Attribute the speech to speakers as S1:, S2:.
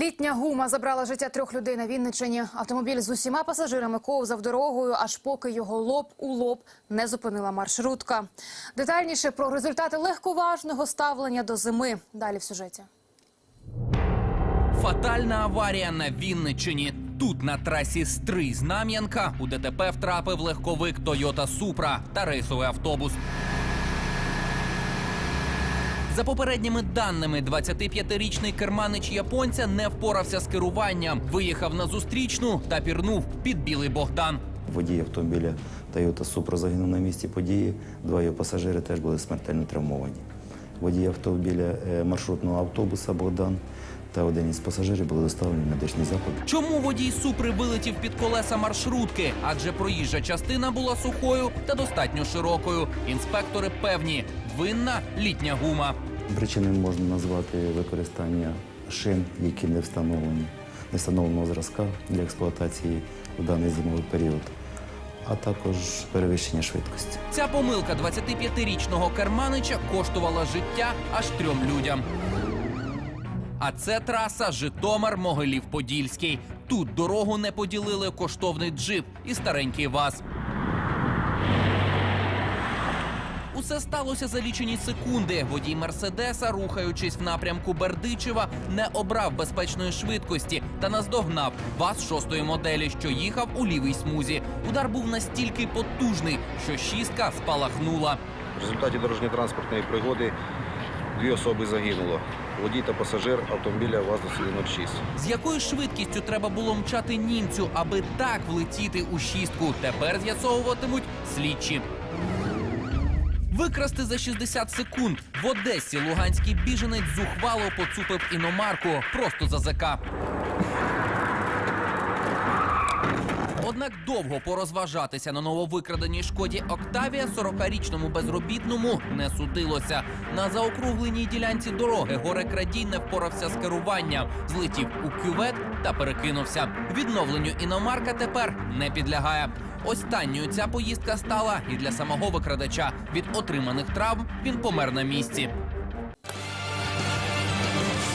S1: Літня гума забрала життя трьох людей на Вінниччині. Автомобіль з усіма пасажирами ковзав дорогою, аж поки його лоб у лоб не зупинила маршрутка. Детальніше про результати легковажного ставлення до зими. Далі в сюжеті.
S2: Фатальна аварія на Вінниччині. Тут на трасі Стрий Знам'янка у ДТП втрапив легковик Toyota Supra та рейсовий автобус. За попередніми даними, 25-річний керманич японця не впорався з керуванням, виїхав на зустрічну та пірнув під білий Богдан.
S3: Водій автомобіля Toyota Supra загинув на місці події. Два його пасажири теж були смертельно травмовані. Водій автомобіля е, маршрутного автобуса Богдан та один із пасажирів були доставлені в медичний заклад.
S2: Чому водій Супри вилетів під колеса маршрутки? Адже проїжджа частина була сухою та достатньо широкою. Інспектори певні, винна літня гума.
S3: Причиною можна назвати використання шин, які не встановлені, не встановленого зразка для експлуатації в даний зимовий період, а також перевищення швидкості.
S2: Ця помилка 25-річного керманича коштувала життя аж трьом людям. А це траса Житомир Могилів Подільський. Тут дорогу не поділили коштовний джип і старенький ВАЗ. Усе сталося за лічені секунди. Водій Мерседеса, рухаючись в напрямку Бердичева, не обрав безпечної швидкості та наздогнав ВАЗ шостої моделі, що їхав у лівій смузі. Удар був настільки потужний, що шістка спалахнула.
S4: В результаті дорожньо-транспортної пригоди дві особи загинуло. Водій та пасажир автомобіля ВАЗ-06.
S2: З якою швидкістю треба було мчати німцю, аби так влетіти у шістку? Тепер з'ясовуватимуть слідчі. Викрасти за 60 секунд в Одесі луганський біженець зухвало поцупив іномарку просто за ЗК. Однак довго порозважатися на нововикраденій шкоді Октавія 40-річному безробітному не судилося. На заокругленій ділянці дороги горе крадій не впорався з керуванням, злетів у кювет та перекинувся. Відновленню іномарка тепер не підлягає. Останньою ця поїздка стала і для самого викрадача. Від отриманих травм він помер на місці.